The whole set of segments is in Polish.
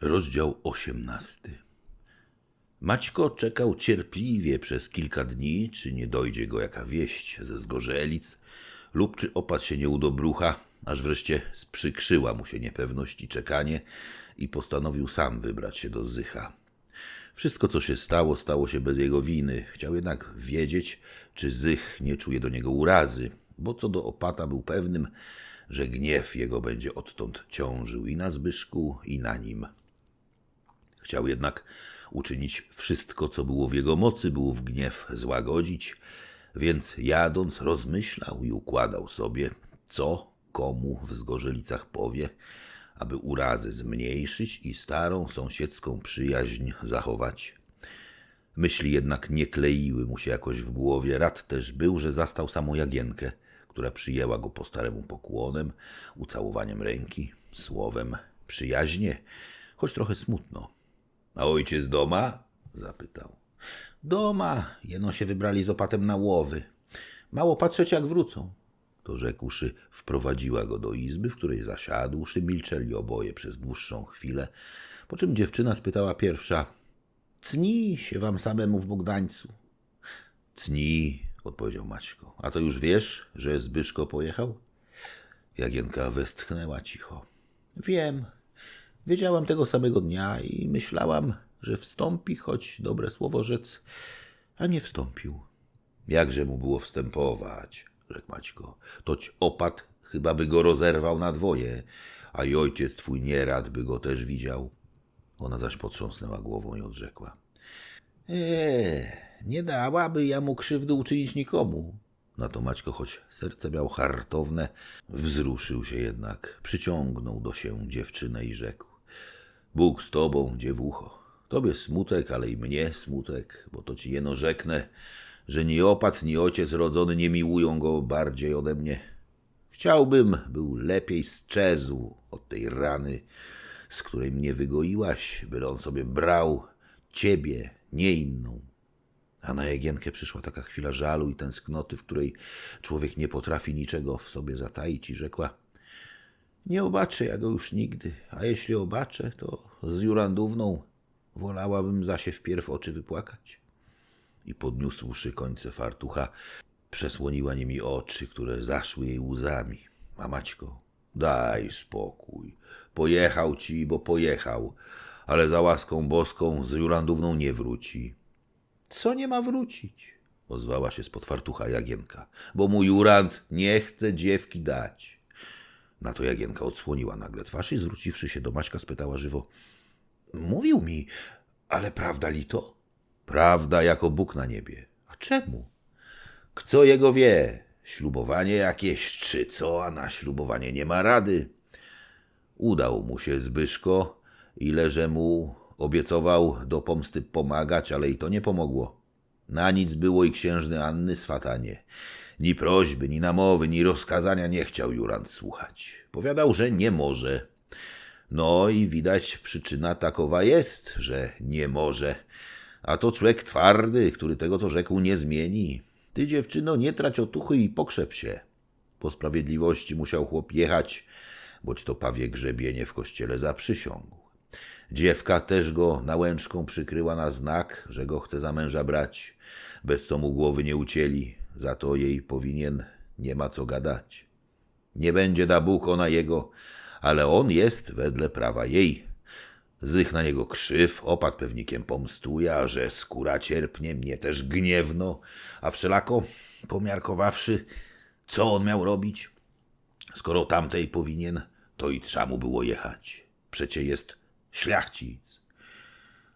Rozdział osiemnasty. Maćko czekał cierpliwie przez kilka dni, czy nie dojdzie go jaka wieść ze Zgorzelic, lub czy opat się nie udobrucha, aż wreszcie sprzykrzyła mu się niepewność i czekanie i postanowił sam wybrać się do Zycha. Wszystko, co się stało, stało się bez jego winy. Chciał jednak wiedzieć, czy Zych nie czuje do niego urazy, bo co do opata był pewnym, że gniew jego będzie odtąd ciążył i na Zbyszku, i na nim. Chciał jednak uczynić wszystko, co było w jego mocy, by ów gniew złagodzić, więc jadąc rozmyślał i układał sobie, co komu w Zgorzelicach powie, aby urazy zmniejszyć i starą sąsiedzką przyjaźń zachować. Myśli jednak nie kleiły mu się jakoś w głowie. Rad też był, że zastał samą Jagienkę, która przyjęła go po staremu pokłonem, ucałowaniem ręki, słowem przyjaźnie, choć trochę smutno. A ojciec doma? zapytał. Doma, jeno się wybrali z opatem na łowy. Mało patrzeć, jak wrócą. To rzekłszy, wprowadziła go do izby, w której zasiadłszy, milczeli oboje przez dłuższą chwilę, po czym dziewczyna spytała pierwsza, cni się wam samemu w Bogdańcu. Cni, odpowiedział Maćko. A to już wiesz, że Zbyszko pojechał? Jagienka westchnęła cicho. Wiem. Wiedziałam tego samego dnia i myślałam, że wstąpi, choć dobre słowo rzec, a nie wstąpił. Jakże mu było wstępować, rzekł Maćko. Toć opat chyba by go rozerwał na dwoje, a i ojciec twój nierad by go też widział. Ona zaś potrząsnęła głową i odrzekła. Eee, nie dałaby ja mu krzywdy uczynić nikomu. Na to Maćko, choć serce miał hartowne, wzruszył się jednak, przyciągnął do się dziewczynę i rzekł. Bóg z tobą, dziewucho. Tobie smutek, ale i mnie smutek, bo to ci jeno rzeknę, że ni opat, ni ojciec rodzony nie miłują go bardziej ode mnie. Chciałbym, był lepiej strzezł od tej rany, z której mnie wygoiłaś, byle on sobie brał ciebie, nie inną. A na Jagienkę przyszła taka chwila żalu i tęsknoty, w której człowiek nie potrafi niczego w sobie zataić i rzekła – nie obaczę ja go już nigdy, a jeśli obaczę, to z Jurandówną wolałabym zasie wpierw oczy wypłakać. I podniósłszy końce fartucha, przesłoniła nimi oczy, które zaszły jej łzami. A Maćko, daj spokój. Pojechał ci, bo pojechał, ale za łaską boską z Jurandówną nie wróci. Co nie ma wrócić? Ozwała się spod fartucha Jagienka, bo mu Jurand nie chce dziewki dać. Na to Jagienka odsłoniła nagle twarz i zwróciwszy się do Maćka spytała żywo. Mówił mi, ale prawda li to? Prawda jako Bóg na niebie. A czemu? Kto jego wie? Ślubowanie jakieś czy co, a na ślubowanie nie ma rady. Udał mu się Zbyszko, ile że mu obiecował do pomsty pomagać, ale i to nie pomogło. Na nic było i księżny Anny swatanie. Ni prośby, ni namowy, ni rozkazania nie chciał Jurand słuchać. Powiadał, że nie może. No i widać przyczyna takowa jest, że nie może. A to człowiek twardy, który tego, co rzekł, nie zmieni. Ty, dziewczyno, nie trać otuchy i pokrzep się. Po sprawiedliwości musiał chłop jechać, boć to pawie grzebienie w kościele zaprzysiągł. Dziewka też go nałęczką przykryła na znak, że go chce za męża brać, bez co mu głowy nie ucięli, za to jej powinien nie ma co gadać. Nie będzie da Bóg ona jego, ale on jest wedle prawa jej. Zych na niego krzyw, opad pewnikiem pomstuje, a że skóra cierpnie, mnie też gniewno, a wszelako, pomiarkowawszy, co on miał robić? Skoro tamtej powinien, to i trzeba mu było jechać. Przecie jest szlachcic.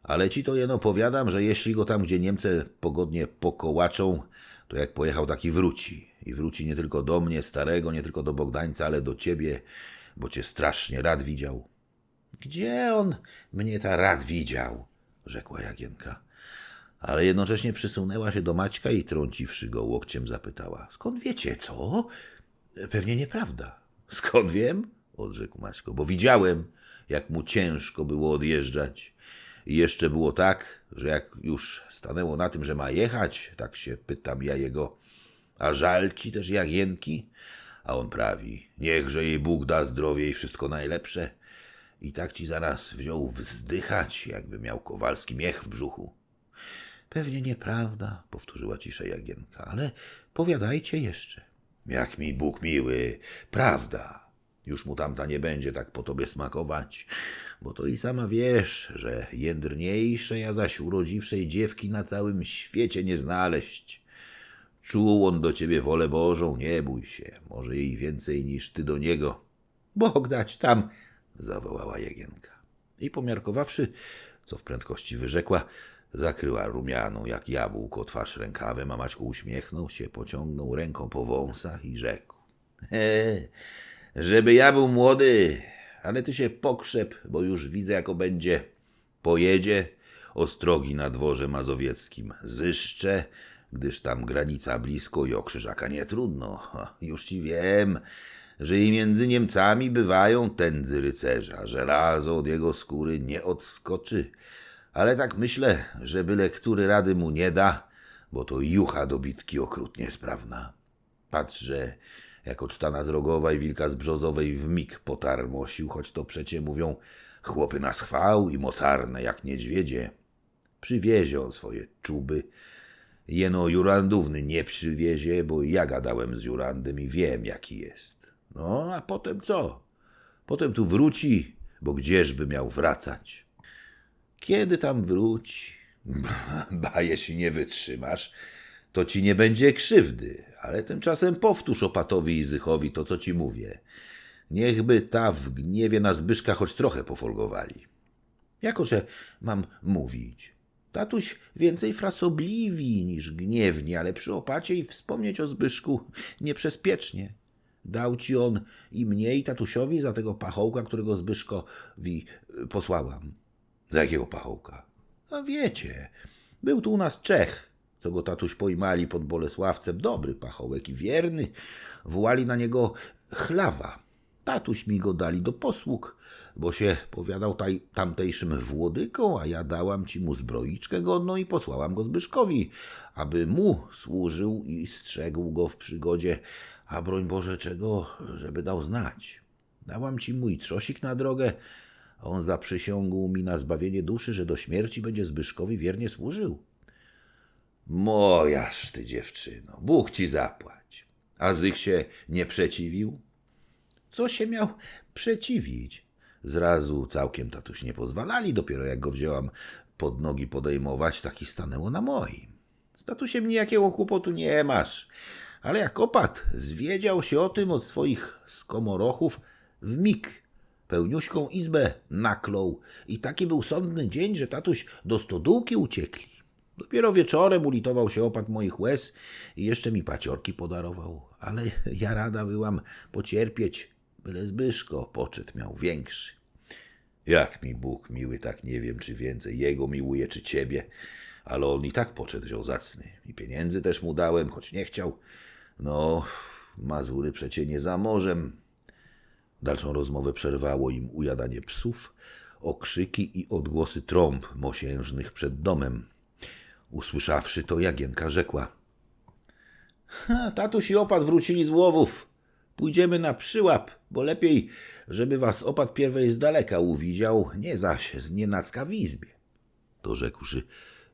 Ale ci to jeno powiadam, że jeśli go tam, gdzie Niemcy pogodnie pokołaczą, to jak pojechał, taki wróci. I wróci nie tylko do mnie, starego, nie tylko do Bogdańca, ale do ciebie, bo cię strasznie rad widział. Gdzie on mnie ta rad widział? rzekła Jagienka. Ale jednocześnie przysunęła się do Maćka i trąciwszy go łokciem zapytała. Skąd wiecie, co? Pewnie nieprawda. Skąd wiem? odrzekł Maćko, bo widziałem, jak mu ciężko było odjeżdżać. I jeszcze było tak, że jak już stanęło na tym, że ma jechać, tak się pytam ja jego, a żal ci też Jagienki? A on prawi, niechże jej Bóg da zdrowie i wszystko najlepsze. i tak ci zaraz wziął wzdychać, jakby miał kowalski miech w brzuchu. Pewnie nieprawda, powtórzyła ciszej Jagienka, ale powiadajcie jeszcze. Jak mi Bóg miły, prawda. Już mu tamta nie będzie tak po tobie smakować, bo to i sama wiesz, że jędrniejszej, a zaś urodziwszej dziewki na całym świecie nie znaleźć. Czuł on do ciebie wolę Bożą, nie bój się, może jej więcej niż ty do niego. Bóg dać tam, zawołała Jagienka. I pomiarkowawszy, co w prędkości wyrzekła, zakryła rumianą jak jabłko twarz rękawem, a Maćku uśmiechnął się, pociągnął ręką po wąsach i rzekł. He, żeby ja był młody, ale ty się pokrzep, bo już widzę, jako będzie. Pojedzie ostrogi na dworze mazowieckim. Zyszcze, gdyż tam granica blisko i o krzyżaka nie trudno. Już ci wiem, że i między Niemcami bywają tędzy rycerza, że razo od jego skóry nie odskoczy. Ale tak myślę, że byle który rady mu nie da, bo to jucha do bitki okrutnie sprawna. Patrz, że jako cztana z Rogowa i wilka z Brzozowej w mig potarmosił, choć to przecie mówią chłopy na schwał i mocarne jak niedźwiedzie. Przywiezie on swoje czuby. Jeno Jurandówny nie przywiezie, bo ja gadałem z Jurandem i wiem, jaki jest. No, a potem co? Potem tu wróci, bo gdzieżby miał wracać? Kiedy tam wróci? Ba, jeśli nie wytrzymasz, to ci nie będzie krzywdy, ale tymczasem powtórz opatowi i Zychowi to, co ci mówię. Niechby ta w gniewie na Zbyszka choć trochę pofolgowali. Jako, że mam mówić. Tatuś więcej frasobliwi niż gniewni, ale przy opacie i wspomnieć o Zbyszku nieprzezpiecznie. Dał ci on i mnie i tatusiowi za tego pachołka, którego Zbyszkowi y, posłałam. Za jakiego pachołka? A wiecie, był tu u nas Czech, co go tatuś pojmali pod Bolesławcem. Dobry pachołek i wierny. Wołali na niego chlawa. Tatuś mi go dali do posług, bo się powiadał taj, tamtejszym włodyką, a ja dałam ci mu zbroiczkę godną i posłałam go Zbyszkowi, aby mu służył i strzegł go w przygodzie, a broń Boże czego, żeby dał znać. Dałam ci mój trzosik na drogę, a on zaprzysiągł mi na zbawienie duszy, że do śmierci będzie Zbyszkowi wiernie służył. Mojaż ty dziewczyno, Bóg ci zapłać. A Zych się nie przeciwił? Co się miał przeciwić? Zrazu całkiem tatuś nie pozwalali, dopiero jak go wzięłam pod nogi podejmować, taki stanęło na moim. Z tatusiem nijakiego kłopotu nie masz, ale jak opat zwiedział się o tym od swoich skomorochów w mig. Pełniuśką izbę naklął i taki był sądny dzień, że tatuś do stodółki uciekli. Dopiero wieczorem ulitował się opat moich łez i jeszcze mi paciorki podarował, ale ja rada byłam pocierpieć, byle Zbyszko poczet miał większy. Jak mi Bóg miły, tak nie wiem, czy więcej jego miłuje, czy ciebie, ale on i tak poczet wziął zacny. I pieniędzy też mu dałem, choć nie chciał. No, Mazury przecie nie za morzem. Dalszą rozmowę przerwało im ujadanie psów, okrzyki i odgłosy trąb mosiężnych przed domem. Usłyszawszy to, Jagienka rzekła. Ha, tatuś i opat wrócili z łowów. Pójdziemy na przyłap, bo lepiej, żeby was opat pierwej z daleka uwidział, nie zaś z nienacka w izbie. To rzekłszy,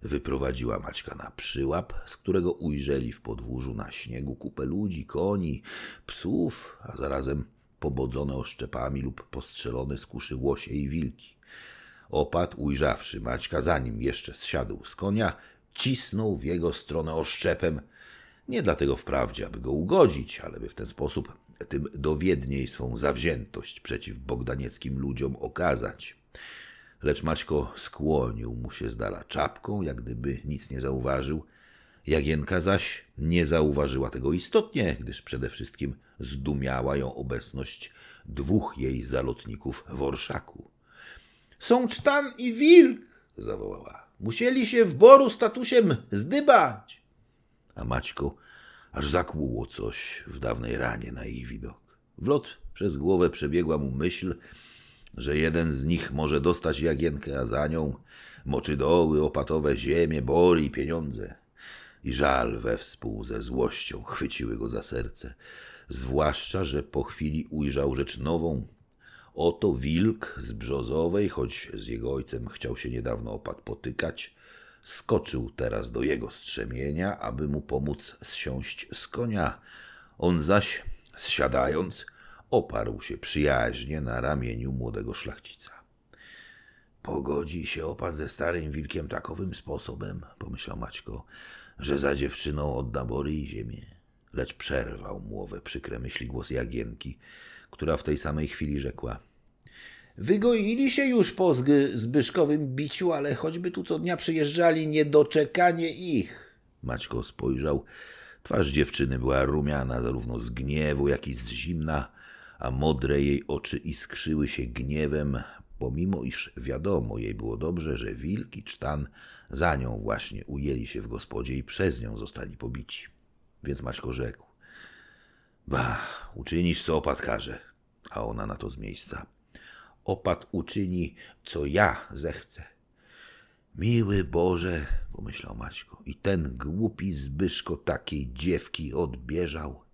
wyprowadziła Maćka na przyłap, z którego ujrzeli w podwórzu na śniegu kupę ludzi, koni, psów, a zarazem pobodzone oszczepami lub postrzelone z kuszy łosie i wilki. Opat, ujrzawszy Maćka, zanim jeszcze zsiadł z konia, cisnął w jego stronę oszczepem. Nie dlatego wprawdzie, aby go ugodzić, ale by w ten sposób tym dowiedniej swą zawziętość przeciw bogdanieckim ludziom okazać. Lecz Maćko skłonił mu się z dala czapką, jak gdyby nic nie zauważył. Jagienka zaś nie zauważyła tego istotnie, gdyż przede wszystkim zdumiała ją obecność dwóch jej zalotników w orszaku. Są cztan i wilk, zawołała. Musieli się w boru statusiem zdybać. A Maćko aż zakłuło coś w dawnej ranie na jej widok. W lot przez głowę przebiegła mu myśl, że jeden z nich może dostać Jagienkę, a za nią moczydoły, opatowe ziemie, bory i pieniądze. I żal we współ ze złością chwyciły go za serce, zwłaszcza, że po chwili ujrzał rzecz nową. Oto wilk z Brzozowej, choć z jego ojcem chciał się niedawno opat potykać, skoczył teraz do jego strzemienia, aby mu pomóc zsiąść z konia. On zaś, zsiadając, oparł się przyjaźnie na ramieniu młodego szlachcica. Pogodzi się opat ze starym wilkiem takowym sposobem, pomyślał Maćko, że za dziewczyną odda bory i ziemię. Lecz przerwał mu owe przykre myśli głos Jagienki, która w tej samej chwili rzekła. Wygoili się już po Zbyszkowym biciu, ale choćby tu co dnia przyjeżdżali, niedoczekanie ich. Maćko spojrzał. Twarz dziewczyny była rumiana zarówno z gniewu, jak i z zimna, a modre jej oczy iskrzyły się gniewem, pomimo iż wiadomo jej było dobrze, że wilk i cztan za nią właśnie ujęli się w gospodzie i przez nią zostali pobici. Więc Maćko rzekł. Ba, uczynisz co opat każe, a ona na to z miejsca. Opat uczyni, co ja zechcę. Miły Boże, pomyślał Maćko, i ten głupi Zbyszko takiej dziewki odbierzał.